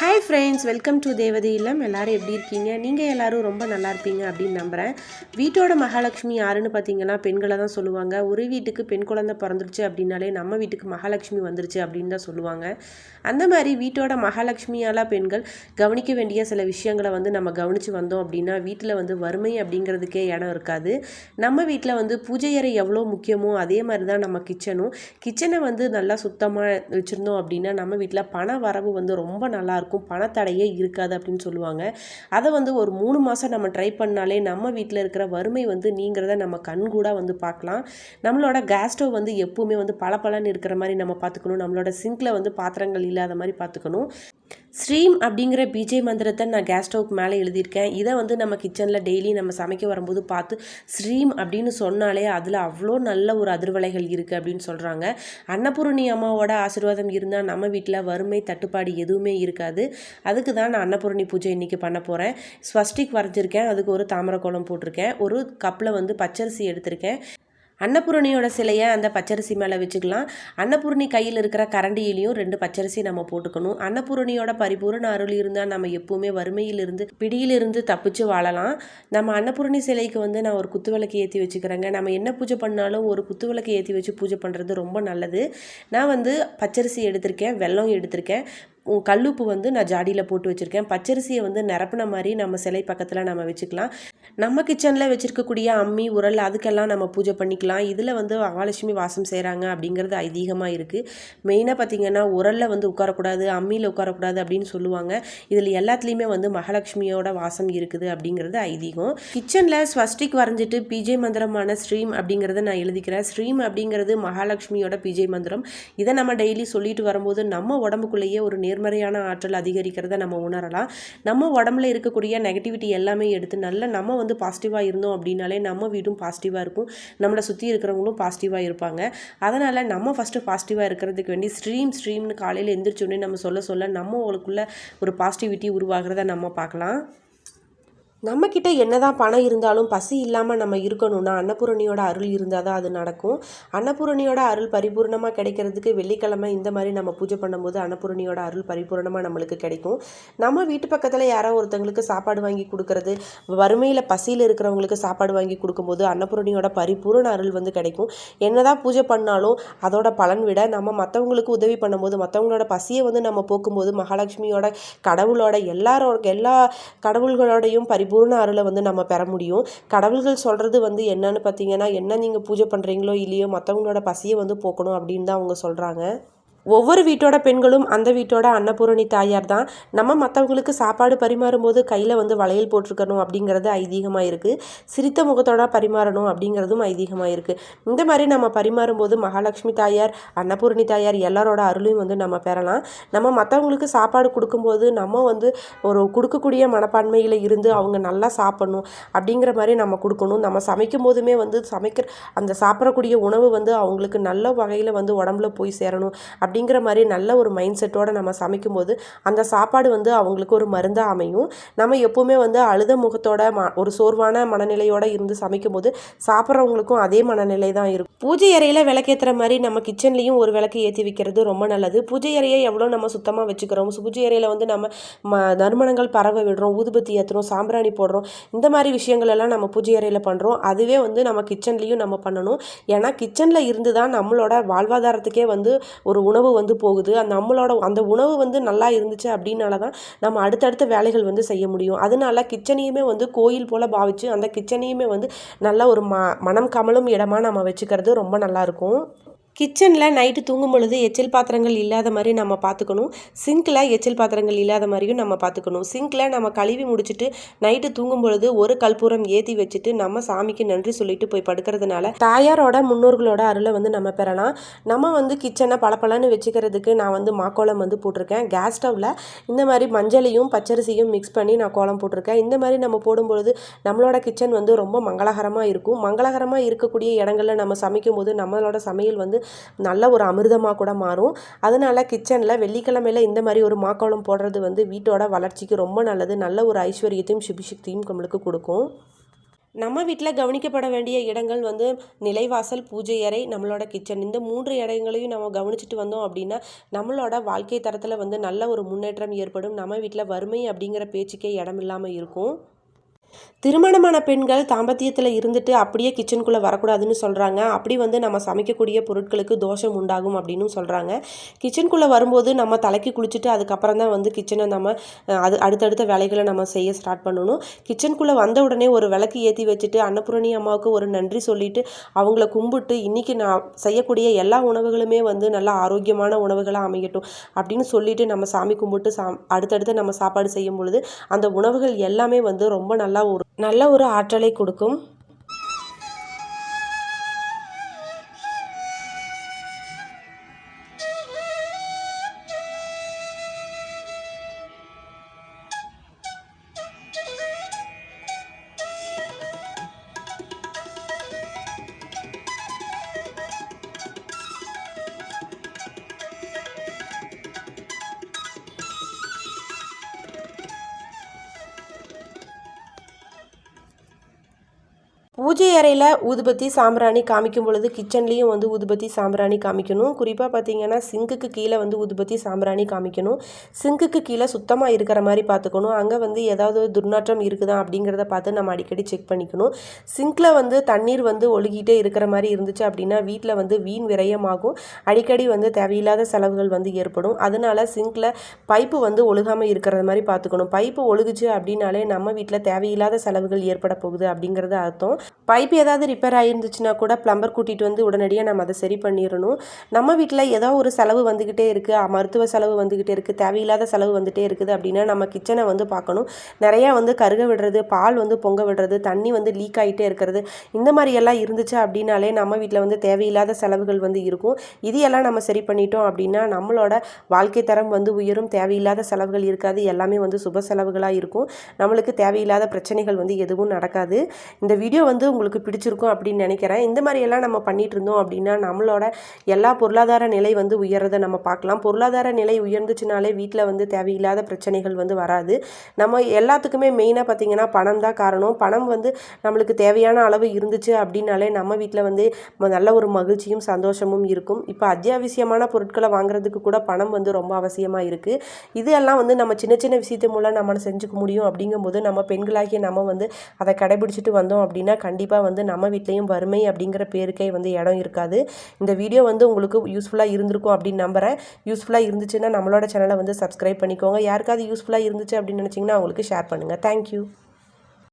Hi friends welcome to தேவதை இல்லம் எல்லோரும் எப்படி இருக்கீங்க? நீங்கள் எல்லாரும் ரொம்ப நல்லா இருப்பீங்க அப்படின்னு நம்புகிறேன் வீட்டோட மகாலட்சுமி யாருன்னு பார்த்தீங்கன்னா பெண்களை தான் சொல்லுவாங்க. ஒரு வீட்டுக்கு பெண் குழந்தை பிறந்துருச்சு அப்படின்னாலே நம்ம வீட்டுக்கு மகாலட்சுமி வந்துருச்சு அப்படின்னு தான் சொல்லுவாங்க. அந்த மாதிரி வீட்டோட மகாலட்சுமியால் பெண்கள் கவனிக்க வேண்டிய சில விஷயங்களை வந்து நம்ம கவனித்து வந்தோம் அப்படின்னா வீட்டில் வந்து வறுமை அப்படிங்கிறதுக்கே இடம் இருக்காது. நம்ம வீட்டில் வந்து பூஜை அறை எவ்வளோ முக்கியமோ அதே மாதிரி தான் நம்ம கிச்சனும். கிச்சனை வந்து நல்லா சுத்தமாக வச்சுருந்தோம் அப்படின்னா நம்ம வீட்டில் பண வரவு வந்து ரொம்ப நல்லாயிருக்கும் இருக்கும். பணத்தடையே இருக்காது அப்படின்னு சொல்லுவாங்க. அதை வந்து ஒரு மூணு மாதம் நம்ம ட்ரை பண்ணாலே நம்ம வீட்டில் இருக்கிற வறுமை வந்து நீங்கிறத நம்ம கண் கூட வந்து பார்க்கலாம். நம்மளோட கேஸ் ஸ்டவ் வந்து எப்பவுமே வந்து பளபளன்னு இருக்கிற மாதிரி நம்ம பார்த்துக்கணும். நம்மளோட சிங்கில் வந்து பாத்திரங்கள் இல்லாத மாதிரி பார்த்துக்கணும். ஸ்ரீம் அப்படிங்கிற பிஜே மந்திரத்தை நான் கேஸ் ஸ்டவ்க்கு மேலே எழுதியிருக்கேன். இதை வந்து நம்ம கிச்சனில் டெய்லி நம்ம சமைக்க வரும்போது பார்த்து ஸ்ரீம் அப்படின்னு சொன்னாலே அதில் அவ்வளோ நல்ல ஒரு அதிர்வலைகள் இருக்குது அப்படின்னு சொல்கிறாங்க அன்னபூரணி அம்மாவோட ஆசீர்வாதம் இருந்தால் நம்ம வீட்டில் வறுமை தட்டுப்பாடு எதுவுமே இருக்காது. அதுக்கு தான் நான் அன்னபூரணி பூஜை இன்றைக்கி பண்ண போகிறேன் ஸ்வஸ்டிக் வரைஞ்சிருக்கேன். அதுக்கு ஒரு தாமரை கோலம் போட்டிருக்கேன். ஒரு கப்பில் வந்து பச்சரிசி எடுத்திருக்கேன். அன்னபூரணியோட சிலையை அந்த பச்சரிசி மேலே வச்சுக்கலாம். அன்னபூரணி கையில் இருக்கிற கரண்டியிலையும் ரெண்டு பச்சரிசி நம்ம போட்டுக்கணும். அன்னபூரணியோட பரிபூரண அருள் இருந்தால் நம்ம எப்பவுமே வறுமையிலிருந்து பிடியிலிருந்து தப்பிச்சு வாழலாம். நம்ம அன்னபூரணி சிலைக்கு வந்து நான் ஒரு குத்துவிளக்கு ஏற்றி வச்சுக்கிறேங்க. நம்ம என்ன பூஜை பண்ணாலும் ஒரு குத்துவிளக்கு ஏற்றி வச்சு பூஜை பண்ணுறது ரொம்ப நல்லது. நான் வந்து பச்சரிசி எடுத்திருக்கேன் வெல்லம் எடுத்திருக்கேன். கல்லுப்பு வந்து நான் ஜாடியில் போட்டு வச்சுருக்கேன். பச்சரிசியை வந்து நிரப்புன மாதிரி நம்ம சிலை பக்கத்தில் நம்ம வச்சுக்கலாம். நம்ம கிச்சனில் வச்சுருக்கக்கூடிய அம்மி உரல் அதுக்கெல்லாம் நம்ம பூஜை பண்ணிக்கலாம். இதில் வந்து மகாலட்சுமி வாசம் செய்கிறாங்க அப்படிங்கிறது ஐதீகமாக இருக்குது மெயினாக பார்த்தீங்கன்னா உரலில் வந்து உட்காரக்கூடாது அம்மியில் உட்காரக்கூடாது அப்படின்னு சொல்லுவாங்க. இதில் எல்லாத்துலேயுமே வந்து மகாலட்சுமியோட வாசம் இருக்குது அப்படிங்கிறது ஐதீகம். கிச்சனில் ஸ்வஸ்டிக் வரைஞ்சிட்டு பிஜே மந்திரமான ஸ்ரீம் அப்படிங்கிறத நான் எழுதிக்கிறேன். ஸ்ரீம் அப்படிங்கிறது மகாலட்சுமியோட பிஜே மந்திரம். இதை நம்ம டெய்லி சொல்லிட்டு வரும்போது நம்ம உடம்புக்குள்ளேயே ஒரு நேர் நேர்மறையான ஆற்றல் அதிகரிக்கிறத நம்ம உணரலாம். நம்ம உடம்புல இருக்கக்கூடிய நெகட்டிவிட்டி எல்லாமே எடுத்து நல்ல நம்ம வந்து பாசிட்டிவாக இருந்தோம் அப்படின்னாலே நம்ம வீடும் பாசிட்டிவாக இருக்கும். நம்மளை சுற்றி இருக்கிறவங்களும் பாசிட்டிவாக இருப்பாங்க. அதனால் நம்ம ஃபஸ்ட்டு பாசிட்டிவாக இருக்கிறதுக்கு வேண்டி ஸ்ட்ரீம் ஸ்ட்ரீம்னு காலையில் எந்திரிச்சோடனே நம்ம சொல்ல சொல்ல நம்ம உங்களுக்குள்ள ஒரு பாசிட்டிவிட்டி உருவாகிறத நம்ம பார்க்கலாம். நம்மக்கிட்ட என்னதான் பணம் இருந்தாலும் பசி இல்லாமல் நம்ம இருக்கணும்னா அன்னபூரணியோட அருள் இருந்தால் தான் அது நடக்கும். அன்னபூரணியோட அருள் பரிபூர்ணமாக கிடைக்கிறதுக்கு வெள்ளிக்கிழமை இந்த மாதிரி நம்ம பூஜை பண்ணும்போது அன்னபூரணியோட அருள் பரிபூர்ணமாக நம்மளுக்கு கிடைக்கும். நம்ம வீட்டு பக்கத்தில் யாரோ ஒருத்தங்களுக்கு சாப்பாடு வாங்கி கொடுக்கறது வறுமையில் பசியில் இருக்கிறவங்களுக்கு சாப்பாடு வாங்கி கொடுக்கும்போது அன்னபூரணியோட பரிபூர்ண அருள் வந்து கிடைக்கும். என்னதான் பூஜை பண்ணாலும் அதோட பலன் விட நம்ம மற்றவங்களுக்கு உதவி பண்ணும்போது மற்றவங்களோட பசியை வந்து நம்ம போக்கும்போது மகாலட்சுமியோட கடவுளோட எல்லாரோட எல்லா கடவுள்களோடையும் பரி பரிபூர்ண அருளை வந்து நம்ம பெற முடியும். கடவுள்கள் சொல்கிறது வந்து என்னன்னு பார்த்தீங்கன்னா என்ன நீங்கள் பூஜை பண்ணுறீங்களோ இல்லையோ மற்றவங்களோட பசியை வந்து போக்கணும் அப்படின்னு தான் அவங்க சொல்கிறாங்க ஒவ்வொரு வீட்டோட பெண்களும் அந்த வீட்டோட அன்னபூரணி தாயார் தான். நம்ம மற்றவங்களுக்கு சாப்பாடு பரிமாறும்போது கையில் வந்து வளையல் போட்டிருக்கணும் அப்படிங்கிறது ஐதீகமாக இருக்குது சிரித்த முகத்தோட பரிமாறணும் அப்படிங்கிறதும் ஐதீகமாக இருக்குது இந்த மாதிரி நம்ம பரிமாறும்போது மகாலட்சுமி தாயார் அன்னபூரணி தாயார் எல்லாரோட அருளையும் வந்து நம்ம பெறலாம். நம்ம மற்றவங்களுக்கு சாப்பாடு கொடுக்கும்போது நம்ம வந்து ஒரு கொடுக்கக்கூடிய மனப்பான்மையில் இருந்து அவங்க நல்லா சாப்பிடணும் அப்படிங்கிற மாதிரி நம்ம கொடுக்கணும். நம்ம சமைக்கும் போதுமே வந்து சமைக்கிற அந்த சாப்பிடக்கூடிய உணவு வந்து அவங்களுக்கு நல்ல வகையில் வந்து உடம்புல போய் சேரணும். அப்படிங்கிற மாதிரி நல்ல ஒரு மைண்ட் செட்டோட நம்ம சமைக்கும்போது அந்த சாப்பாடு வந்து அவங்களுக்கு ஒரு மருந்தாக அமையும். நம்ம எப்போவுமே வந்து அழுத முகத்தோட ம ஒரு சோர்வான மனநிலையோட இருந்து சமைக்கும்போது சாப்பிட்றவங்களுக்கும் அதே மனநிலை தான் இருக்கும். பூஜை அறையில் விளக்கேற்றுற மாதிரி நம்ம கிச்சன்லேயும் ஒரு விளக்கு ஏற்றி வைக்கிறது ரொம்ப நல்லது. பூஜை அறையை எவ்வளோ நம்ம சுத்தமாக வச்சுக்கிறோம்? பூஜை அறையில் வந்து நம்ம ம நறுமணங்கள் பரவ விடுறோம் ஊதுபத்தி ஏற்றுறோம் சாம்பிராணி போடுறோம் இந்த மாதிரி விஷயங்கள் எல்லாம் நம்ம பூஜை அறையில் பண்ணுறோம் அதுவே வந்து நம்ம கிச்சன்லேயும் நம்ம பண்ணணும். ஏன்னா கிச்சனில் இருந்து தான் நம்மளோட வாழ்வாதாரத்துக்கே வந்து ஒரு உணவு உணவு வந்து போகுது. அந்த நம்மளோட அந்த உணவு வந்து நல்லா இருந்துச்சு அப்படின்னால தான் நம்ம அடுத்தடுத்த வேலைகள் வந்து செய்ய முடியும். அதனால கிச்சனையுமே வந்து கோயில் போல் பாவிச்சு அந்த கிச்சனையுமே வந்து நல்ல ஒரு ம மனம் கமலும் இடமாக நம்ம வச்சுக்கிறது ரொம்ப நல்லாயிருக்கும் கிச்சனில் நைட்டு தூங்கும் பொழுது எச்சில் பாத்திரங்கள் இல்லாத மாதிரி நம்ம பார்த்துக்கணும் சிங்கில் எச்சில் பாத்திரங்கள் இல்லாத மாதிரியும் நம்ம பார்த்துக்கணும் சிங்கில் நம்ம கழுவி முடிச்சுட்டு நைட்டு தூங்கும் பொழுது ஒரு கற்பூரம் ஏற்றி வச்சுட்டு நம்ம சாமிக்கு நன்றி சொல்லிட்டு போய் படுக்கிறதுனால தாயாரோட முன்னோர்களோட அருளை வந்து நம்ம பெறலாம். நம்ம வந்து கிச்சனை பளபளன்னு வச்சுக்கிறதுக்கு நான் வந்து மாக்கோளம் வந்து போட்டிருக்கேன். கேஸ் ஸ்டவ்வில் இந்த மாதிரி மஞ்சளையும் பச்சரிசியும் மிக்ஸ் பண்ணி நான் கோலம் போட்டிருக்கேன். இந்த மாதிரி நம்ம போடும்பொழுது நம்மளோட கிச்சன் வந்து ரொம்ப மங்களகரமாக இருக்கும். மங்களகரமாக இருக்கக்கூடிய இடங்களில் நம்ம சமைக்கும் போது நம்மளோட சமையல் வந்து நல்ல ஒரு அமிர்தமாக கூட மாறும். அதனால் கிச்சனில் வெள்ளிக்கிழமையில் இந்த மாதிரி ஒரு மாக்கோலம் போடுறது வந்து வீட்டோட வளர்ச்சிக்கு ரொம்ப நல்லது. நல்ல ஒரு ஐஸ்வர்யத்தையும் சுபிசக்தியும் நம்மளுக்கு கொடுக்கும். நம்ம வீட்டில் கவனிக்கப்பட வேண்டிய இடங்கள் வந்து நிலைவாசல் பூஜை அறை நம்மளோட கிச்சன் இந்த மூன்று இடங்களையும் நம்ம கவனிச்சுட்டு வந்தோம் அப்படின்னா நம்மளோட வாழ்க்கை தரத்தில் வந்து நல்ல ஒரு முன்னேற்றம் ஏற்படும். நம்ம வீட்டில் வறுமை அப்படிங்கிற பேச்சுக்கே இடம் இல்லாமல் இருக்கும். திருமணமான பெண்கள் தாம்பத்தியத்தில் இருந்துட்டு அப்படியே கிச்சனுக்குள்ளே வரக்கூடாதுன்னு சொல்கிறாங்க அப்படி வந்து நம்ம சமைக்கக்கூடிய பொருட்களுக்கு தோஷம் உண்டாகும் அப்படின்னு சொல்கிறாங்க கிச்சனுக்குள்ளே வரும்போது நம்ம தலைக்கு குளிச்சுட்டு அதுக்கப்புறம் தான் வந்து கிச்சனை நம்ம அது அடுத்தடுத்த வேலைகளை நம்ம செய்ய ஸ்டார்ட் பண்ணணும். கிச்சனுக்குள்ளே வந்த உடனே ஒரு விளக்கு ஏற்றி வச்சுட்டு அன்னபூரணி அம்மாவுக்கு ஒரு நன்றி சொல்லிட்டு அவங்கள கும்பிட்டு இன்றைக்கி நான் செய்யக்கூடிய எல்லா உணவுகளுமே வந்து நல்லா ஆரோக்கியமான உணவுகளாக அமையட்டும் அப்படின்னு சொல்லிட்டு நம்ம சாமி கும்பிட்டு சா அடுத்தடுத்து நம்ம சாப்பாடு செய்யும் பொழுது அந்த உணவுகள் எல்லாமே வந்து ரொம்ப நல்லா நல்ல ஒரு ஆற்றலை கொடுக்கும். பூஜை அறையில் ஊதுபத்தி சாம்பிராணி காமிக்கும் பொழுது கிச்சன்லேயும் வந்து ஊதுபத்தி சாம்பிராணி காமிக்கணும். குறிப்பாக பார்த்தீங்கன்னா சிங்குக்கு கீழே வந்து ஊதுபத்தி சாம்பிராணி காமிக்கணும். சிங்குக்கு கீழே சுத்தமாக இருக்கிற மாதிரி பார்த்துக்கணும் அங்கே வந்து ஏதாவது துர்நாற்றம் இருக்குதா அப்படிங்கிறத பார்த்து நம்ம அடிக்கடி செக் பண்ணிக்கணும். சிங்கில் வந்து தண்ணீர் வந்து ஒழுகிட்டே இருக்கிற மாதிரி இருந்துச்சு அப்படின்னா வீட்டில் வந்து வீண் விரயமாகும். அடிக்கடி வந்து தேவையில்லாத செலவுகள் வந்து ஏற்படும். அதனால சிங்கில் பைப்பு வந்து ஒழுகாமல் இருக்கிற மாதிரி பார்த்துக்கணும் பைப்பு ஒழுகுச்சு அப்படின்னாலே நம்ம வீட்டில் தேவையில்லாத செலவுகள் ஏற்பட போகுது அப்படிங்கிறது அர்த்தம். பைப் ஏதாவது ரிப்பேர் ஆகிருந்துச்சுன்னா கூட ப்ளம்பர் கூட்டிகிட்டு வந்து உடனடியாக நம்ம அதை சரி பண்ணிடணும் நம்ம வீட்டில் ஏதோ ஒரு செலவு வந்துக்கிட்டே இருக்குது மருத்துவ செலவு வந்துக்கிட்டே இருக்குது தேவையில்லாத செலவு வந்துகிட்டே இருக்குது அப்படின்னா நம்ம கிச்சனை வந்து பார்க்கணும். நிறையா வந்து கருக விடுறது பால் வந்து பொங்க விடுறது தண்ணி வந்து லீக் ஆகிட்டே இருக்கிறது. இந்த மாதிரி எல்லாம் இருந்துச்சு அப்படின்னாலே நம்ம வீட்டில் வந்து தேவையில்லாத செலவுகள் வந்து இருக்கும். இது எல்லாம் நம்ம சரி பண்ணிட்டோம் அப்படின்னா நம்மளோட வாழ்க்கை தரம் வந்து உயரும். தேவையில்லாத செலவுகள் இருக்காது. எல்லாமே வந்து சுப செலவுகளாக இருக்கும். நம்மளுக்கு தேவையில்லாத பிரச்சனைகள் வந்து எதுவும் நடக்காது. இந்த வீடியோ வந்து வந்து உங்களுக்கு பிடிச்சிருக்கும் அப்படின்னு நினைக்கிறேன். இந்த மாதிரியெல்லாம் நம்ம பண்ணிட்டு இருந்தோம் அப்படின்னா நம்மளோட எல்லா பொருளாதார நிலை வந்து உயர்றதை நம்ம பார்க்கலாம். பொருளாதார நிலை உயர்ந்துச்சுனாலே வீட்டில் வந்து தேவையில்லாத பிரச்சனைகள் வந்து வராது. நம்ம எல்லாத்துக்குமே மெயினாக பார்த்தீங்கன்னா பணம் தான் காரணம். பணம் வந்து நம்மளுக்கு தேவையான அளவு இருந்துச்சு அப்படின்னாலே நம்ம வீட்டில் வந்து நல்ல ஒரு மகிழ்ச்சியும் சந்தோஷமும் இருக்கும். இப்போ அத்தியாவசியமான பொருட்களை வாங்குறதுக்கு கூட பணம் வந்து ரொம்ப அவசியமாக இருக்குது இது எல்லாம் வந்து நம்ம சின்ன சின்ன விஷயத்து மூலம் நம்ம செஞ்சுக்க முடியும் அப்படிங்கும்போது நம்ம பெண்களாகிய நம்ம வந்து அதை கடைபிடிச்சிட்டு வந்தோம் அப்படின்னா கண்டிப்பாக வந்து நம்ம வீட்லேயும் வறுமை அப்படிங்கிற பேருக்கே வந்து இடம் இருக்காது. இந்த வீடியோ வந்து உங்களுக்கு யூஸ்ஃபுல்லாக இருந்திருக்கும் அப்படின்னு நம்புகிறேன் யூஸ்ஃபுல்லாக இருந்துச்சுன்னா நம்மளோட சேனலை வந்து சப்ஸ்கிரைப் பண்ணிக்கோங்க. யாருக்காவது யூஸ்ஃபுல்லாக இருந்துச்சு அப்படின்னு நினச்சிங்கன்னா அவங்களுக்கு ஷேர் பண்ணுங்கள் தேங்க்யூ